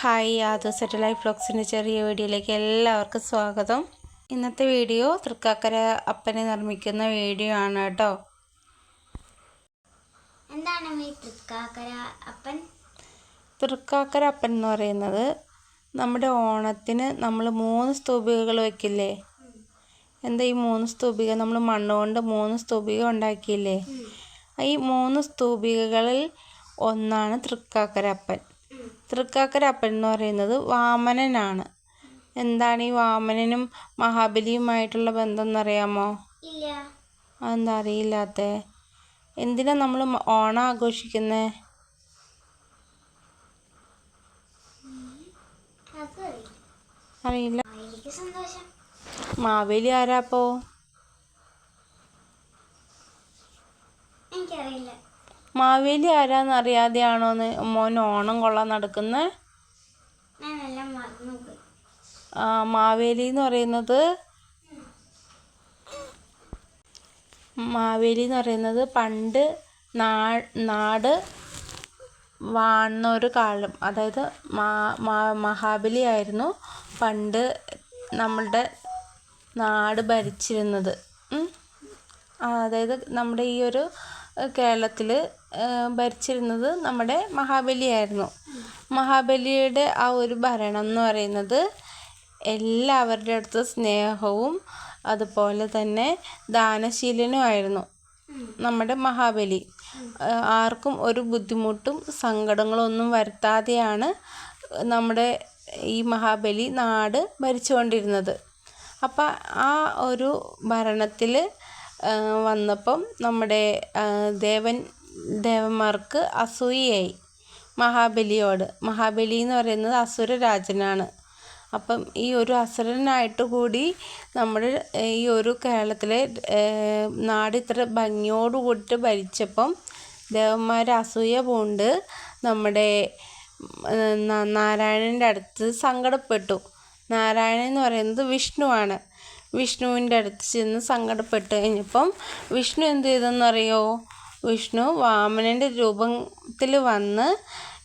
Hi Yadav set life ബ്ലോഗ്സിന്റെ ചെറിയ വീഡിയോയിലേക്ക് എല്ലാവർക്കും സ്വാഗതം. ഇന്നത്തെ വീഡിയോ തൃക്കാക്കര അപ്പനെ നിർമ്മിക്കുന്ന വീഡിയോ ആണ് കേട്ടോ. എന്താണ് ഈ തൃക്കാക്കര അപ്പൻ? തൃക്കാക്കര അപ്പൻ എന്ന് പറയുന്നത് നമ്മുടെ ഓണത്തിന് നമ്മൾ മൂന്ന് സ്തൂപികകൾ വെക്കില്ലേ? എന്താ ഈ മൂന്ന് സ്തൂപിക? നമ്മൾ മണ്ണുകൊണ്ട് മൂന്ന് സ്തൂപിക ഉണ്ടാക്കിയില്ലേ? ഈ മൂന്ന് സ്തൂപികകളിൽ ഒന്നാണ് തൃക്കാക്കര അപ്പൻ. തൃക്കാക്കര അപ്പൻ എന്ന് പറയുന്നത് വാമനനാണ്. എന്താണ് ഈ വാമനനും മഹാബലിയുമായിട്ടുള്ള ബന്ധം എന്നറിയാമോ അതെന്താ അറിയില്ലാത്ത? എന്തിനാ നമ്മൾ ഓണം ആഘോഷിക്കുന്നത് അറിയില്ല. മാവേലി ആരാപ്പോ? മാവേലി ആരാന്ന് അറിയാതെയാണോന്ന് മോൻ ഓണം കൊള്ളാൻ നടക്കുന്നത് ആ മാവേലി എന്ന് പറയുന്നത് മാവേലി എന്ന് പറയുന്നത് പണ്ട് നാ നാട് വാണ ഒരു കാലം. അതായത് മാ മാ- മഹാബലി ആയിരുന്നു പണ്ട് നമ്മളുടെ നാട് ഭരിച്ചിരുന്നത്. അതായത് നമ്മുടെ ഈ ഒരു കേരളത്തിൽ ഭരിച്ചിരുന്നത് നമ്മുടെ മഹാബലിയായിരുന്നു. മഹാബലിയുടെ ആ ഒരു ഭരണം എന്ന് പറയുന്നത് എല്ലാവരുടെ അടുത്ത് സ്നേഹവും അതുപോലെ തന്നെ ദാനശീലനുമായിരുന്നു നമ്മുടെ മഹാബലി. ആർക്കും ഒരു ബുദ്ധിമുട്ടും സങ്കടങ്ങളൊന്നും വരുത്താതെയാണ് നമ്മുടെ ഈ മഹാബലി നാട് ഭരിച്ചുകൊണ്ടിരുന്നത്. അപ്പം ആ ഒരു ഭരണത്തിൽ വന്നപ്പം നമ്മുടെ ദേവൻ ദേവന്മാർക്ക് അസൂയയായി. മഹാബലിയോട്. മഹാബലി എന്ന് പറയുന്നത് അസുര രാജനാണ് അപ്പം ഈ ഒരു അസുരനായിട്ട് കൂടി നമ്മുടെ ഈ ഒരു കേരളത്തിലെ നാട് ഇത്ര ഭംഗിയോട് കൂടിയിട്ട് ഭരിച്ചപ്പം ദേവന്മാർ അസൂയ പൂണ്ട് നമ്മുടെ നാരായണന്റെ അടുത്ത് സങ്കടപ്പെട്ടു. നാരായണൻ എന്ന് പറയുന്നത് വിഷ്ണുവാണ് വിഷ്ണുവിന്റെ അടുത്ത് ചെന്ന് സങ്കടപ്പെട്ട് കഴിഞ്ഞപ്പം വിഷ്ണു എന്ത് ചെയ്തെന്നറിയോ? വിഷ്ണു വാമനന്റെ രൂപത്തിൽ വന്ന്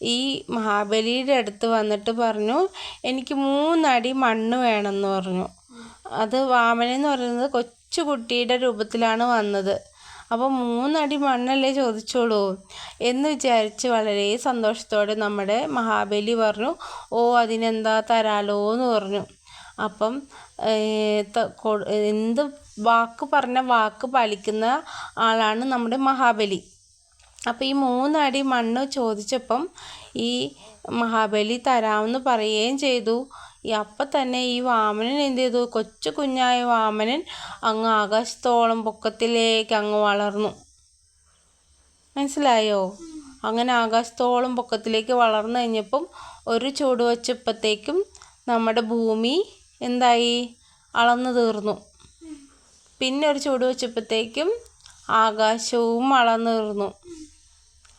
ഈ മഹാബലിയുടെ അടുത്ത് വന്നിട്ട് പറഞ്ഞു എനിക്ക് മൂന്നടി മണ്ണ് വേണമെന്ന് പറഞ്ഞു. അത് വാമനൻ എന്ന് പറയുന്നത് കൊച്ചുകുട്ടിയുടെ രൂപത്തിലാണ് വന്നത്. അപ്പോൾ മൂന്നടി മണ്ണല്ലേ ചോദിച്ചോളൂ? എന്ന് വിചാരിച്ച് വളരെ സന്തോഷത്തോടെ നമ്മുടെ മഹാബലി പറഞ്ഞു ഓ അതിനെന്താ തരാലോ എന്ന് പറഞ്ഞു. അപ്പം എന്ത് വാക്ക് പറഞ്ഞ വാക്ക് പാലിക്കുന്ന ആളാണ് നമ്മുടെ മഹാബലി. അപ്പോൾ ഈ മൂന്നടി മണ്ണ് ചോദിച്ചപ്പം ഈ മഹാബലി തരാമെന്ന് പറയുകയും ചെയ്തു. അപ്പം തന്നെ ഈ വാമനൻ എന്ത് ചെയ്തു? കൊച്ചു കുഞ്ഞായ വാമനൻ അങ്ങ് ആകാശത്തോളം പൊക്കത്തിലേക്ക് അങ്ങ് വളർന്നു. മനസ്സിലായോ? അങ്ങനെ ആകാശത്തോളം പൊക്കത്തിലേക്ക് വളർന്നു കഴിഞ്ഞപ്പം ഒരു ചൂട് വച്ചപ്പോഴത്തേക്കും നമ്മുടെ ഭൂമി എന്തായി? അളന്നു തീർന്നു. പിന്നെ ഒരു ചൂട് വെച്ചപ്പോഴത്തേക്കും ആകാശവും അളന്നു തീർന്നു.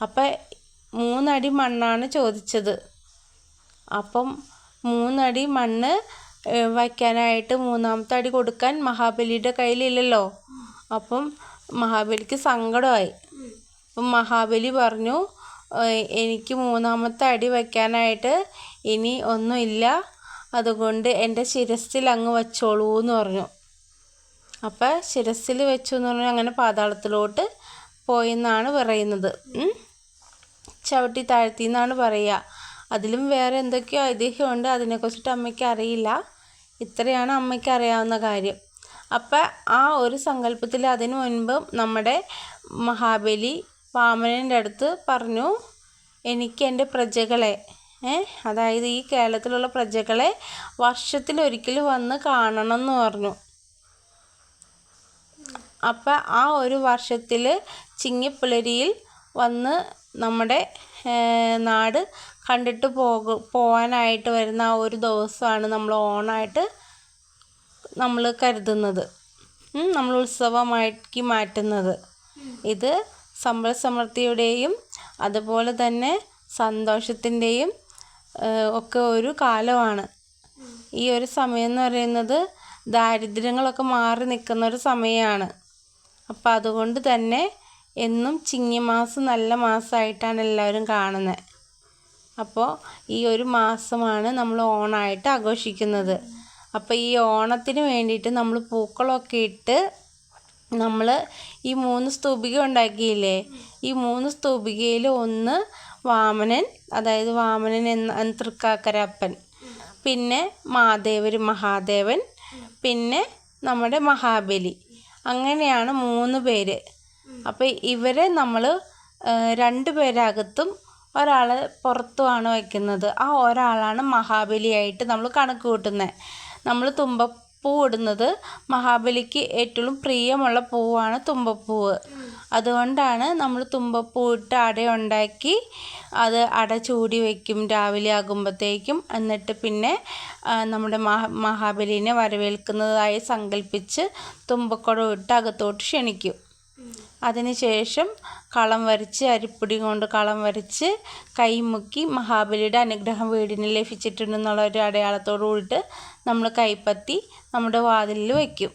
അപ്പം മൂന്നടി മണ്ണാണ് ചോദിച്ചത്. അപ്പം മൂന്നടി മണ്ണ് വയ്ക്കാനായിട്ട് മൂന്നാമത്തെ അടി കൊടുക്കാൻ മഹാബലിയുടെ കയ്യിലില്ലല്ലോ. അപ്പം മഹാബലിക്ക് സങ്കടമായി. അപ്പം മഹാബലി പറഞ്ഞു എനിക്ക് മൂന്നാമത്തെ അടി വയ്ക്കാനായിട്ട് ഇനി ഒന്നുമില്ല. അതുകൊണ്ട് എന്റെ ശിരസിൽ അങ്ങ് വെച്ചോളൂ എന്ന് പറഞ്ഞു. അപ്പോൾ ശിരസിൽ വെച്ചു എന്ന് പറഞ്ഞാൽ അങ്ങനെ പാതാളത്തിലോട്ട് പോയെന്നാണ് പറയുന്നത്. ചവിട്ടി താഴ്ത്തി എന്നാണ് പറയുക. അതിലും വേറെ എന്തൊക്കെയോ ഐതിഹ്യമുണ്ട്. അതിനെക്കുറിച്ചിട്ട് അമ്മയ്ക്ക് അറിയില്ല. ഇത്രയാണ് അമ്മയ്ക്ക് അറിയാവുന്ന കാര്യം. അപ്പം ആ ഒരു സങ്കല്പത്തിൽ അതിനു മുൻപ് നമ്മുടെ മഹാബലി വാമനന്റെ അടുത്ത് പറഞ്ഞു എനിക്ക് എന്റെ പ്രജകളെ അതായത് ഈ കേരളത്തിലുള്ള പ്രജകളെ വർഷത്തിലൊരിക്കൽ വന്ന് കാണണം എന്ന് പറഞ്ഞു. അപ്പം ആ ഒരു വർഷത്തിൽ ചിങ്ങിപ്പുലരിയിൽ വന്ന് നമ്മുടെ നാട് കണ്ടിട്ട് പോക പോകാനായിട്ട് വരുന്ന ആ ഒരു ദിവസമാണ് നമ്മൾ ഓണായിട്ട് നമ്മൾ കരുതുന്നത്. നമ്മൾ ഉത്സവമാക്കി മാറ്റുന്നത്. ഇത് സമ്പൽ സമൃദ്ധിയുടെയും അതുപോലെ തന്നെ സന്തോഷത്തിന്റെയും ഒക്കെ ഒരു കാലമാണ്. ഈ ഒരു സമയം എന്ന് പറയുന്നത് ദാരിദ്ര്യങ്ങളൊക്കെ മാറി നിൽക്കുന്ന ഒരു സമയമാണ് അപ്പം അതുകൊണ്ട് തന്നെ എന്നും ചിങ്ങി ചിങ്ങമാസം നല്ല മാസമായിട്ടാണ് എല്ലാവരും കാണുന്നത് അപ്പോൾ ഈ ഒരു മാസമാണ് നമ്മൾ ഓണമായിട്ട് ആഘോഷിക്കുന്നത്. അപ്പോൾ ഈ ഓണത്തിന് വേണ്ടിയിട്ട് നമ്മൾ പൂക്കളൊക്കെ ഇട്ട് നമ്മൾ ഈ മൂന്ന് സ്തൂപിക ഉണ്ടാക്കിയില്ലേ? ഈ മൂന്ന് സ്തൂപികയിൽ ഒന്ന് വാമനൻ അതായത് വാമനൻ എന്ന തൃക്കാക്കരപ്പൻ. പിന്നെ മാദേവർ മഹാദേവൻ പിന്നെ നമ്മുടെ മഹാബലി. അങ്ങനെയാണ് മൂന്ന് പേര്. അപ്പോൾ ഇവരെ നമ്മൾ രണ്ട് പേരകത്തും ഒരാളെ പുറത്തുമാണ് വയ്ക്കുന്നത്. ആ ഒരാളാണ് മഹാബലിയായിട്ട് നമ്മൾ കണക്ക് കൂട്ടുന്നത് നമ്മൾ തുമ്പപ്പൂ ഇടുന്നത് മഹാബലിക്ക് ഏറ്റവും പ്രിയമുള്ള പൂവാണ് തുമ്പപ്പൂവ്. അതുകൊണ്ടാണ് നമ്മൾ തുമ്പപ്പൂ ഇട്ട് അട ഉണ്ടാക്കി അത് അട ചൂടി വയ്ക്കും രാവിലെ ആകുമ്പോഴത്തേക്കും എന്നിട്ട് പിന്നെ നമ്മുടെ മഹാ മഹാബലിനെ വരവേൽക്കുന്നതായി സങ്കല്പിച്ച് തുമ്പക്കുടം ഇട്ട് അകത്തോട്ട് ക്ഷണിക്കും. അതിനുശേഷം കളം വരച്ച് അരിപ്പൊടി കൊണ്ട് കളം വരച്ച് കൈമുക്കി മഹാബലിയുടെ അനുഗ്രഹം വീടിന് ലഭിച്ചിട്ടുണ്ടെന്നുള്ള ഒരു അടയാളത്തോടു കൂടിയിട്ട് നമ്മൾ കൈപ്പത്തി നമ്മുടെ വാതിലിൽ വയ്ക്കും.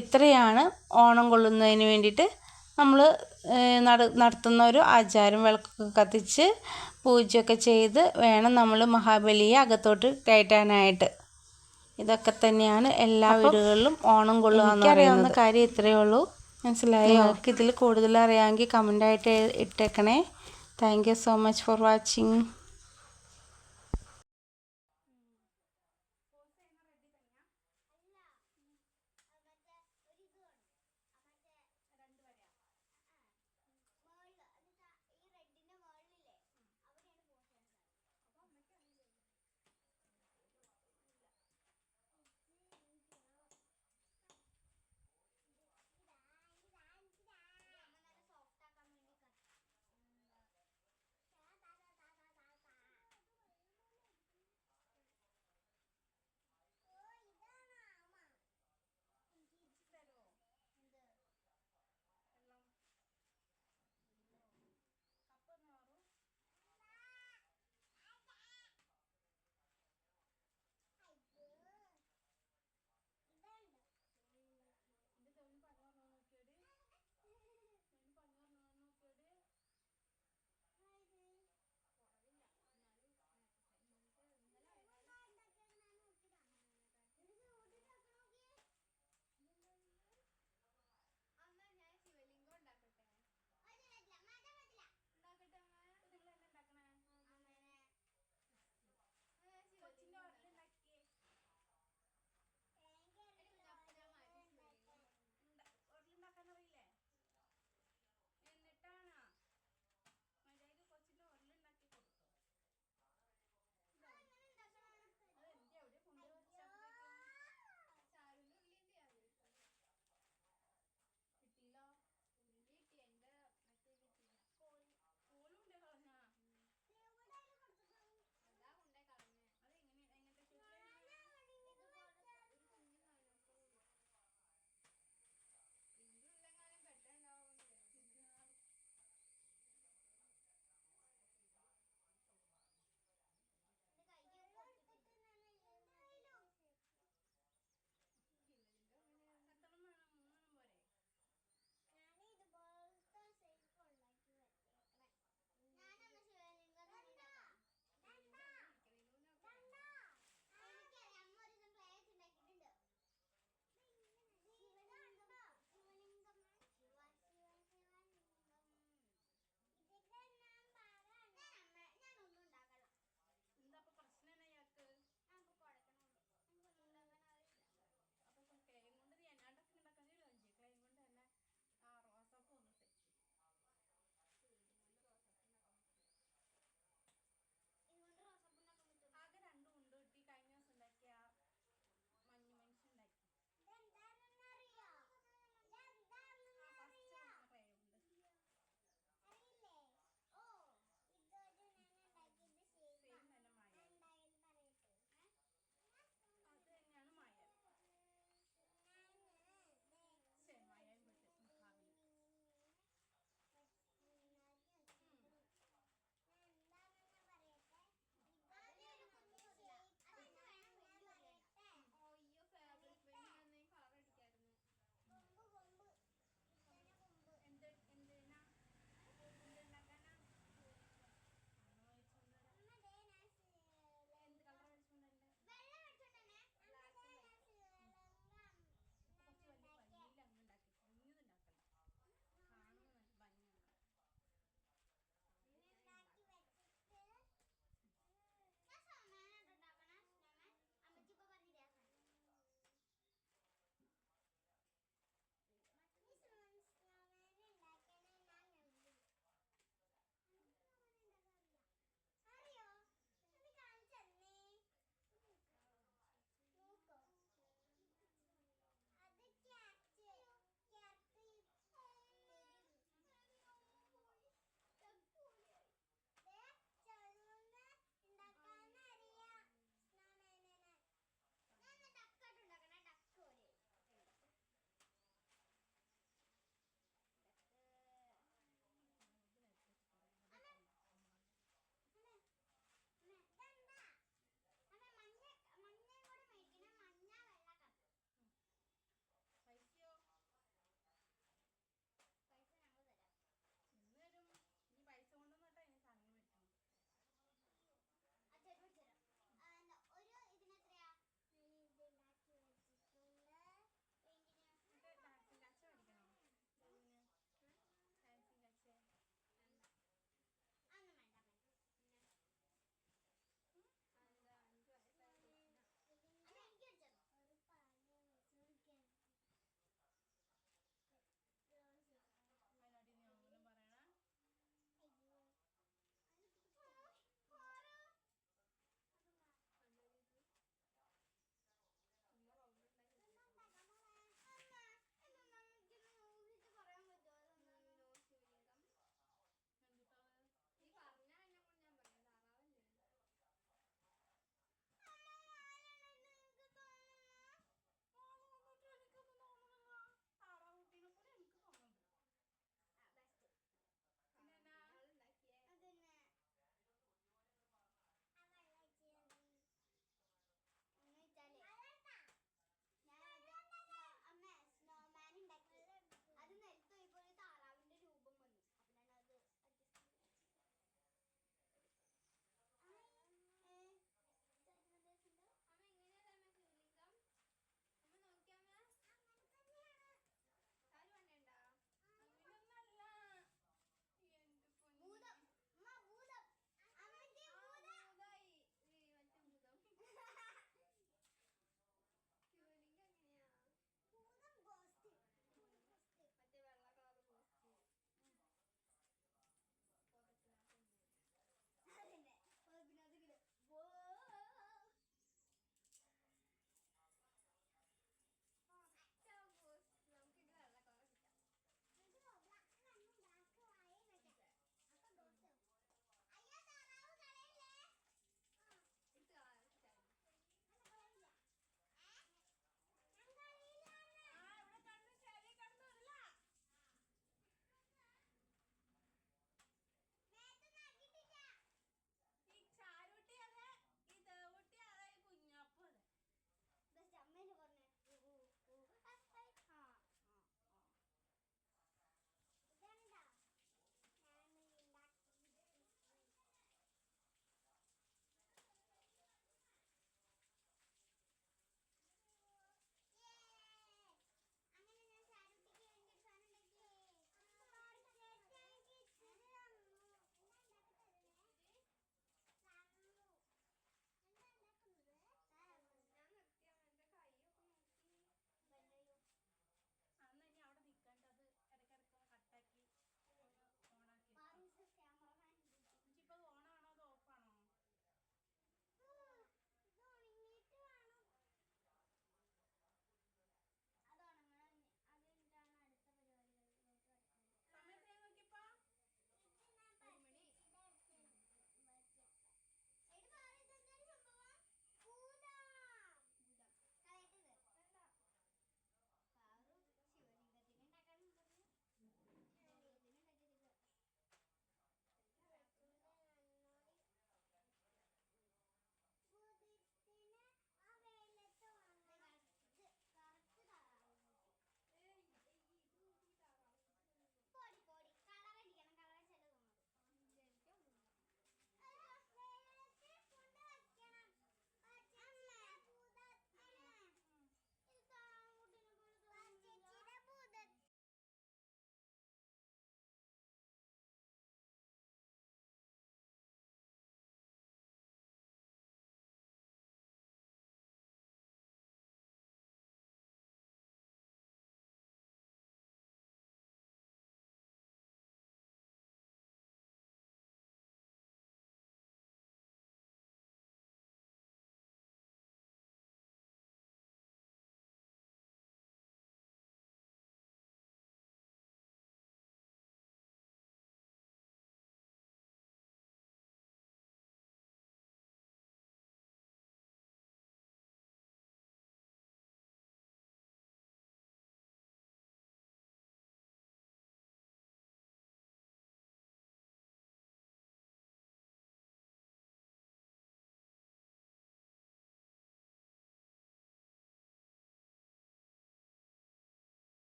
ഇത്രയാണ് ഓണം കൊള്ളുന്നതിന് വേണ്ടിയിട്ട് നമ്മൾ നട നടത്തുന്ന ഒരു ആചാരം. വിളക്കൊക്കെ കത്തിച്ച് പൂജയൊക്കെ ചെയ്ത് വേണം നമ്മൾ മഹാബലിയെ അകത്തോട്ട് കയറ്റാനായിട്ട്. ഇതൊക്കെ തന്നെയാണ് എല്ലാ വീടുകളിലും ഓണം കൊള്ളുക എന്നറിയാവുന്ന കാര്യം ഇത്രയേ ഉള്ളൂ. മനസ്സിലായോ? നിങ്ങൾക്ക് ഇതിൽ കൂടുതൽ അറിയാമെങ്കിൽ കമന്റായിട്ട് ഇട്ടേക്കണേ. Thank you so much for watching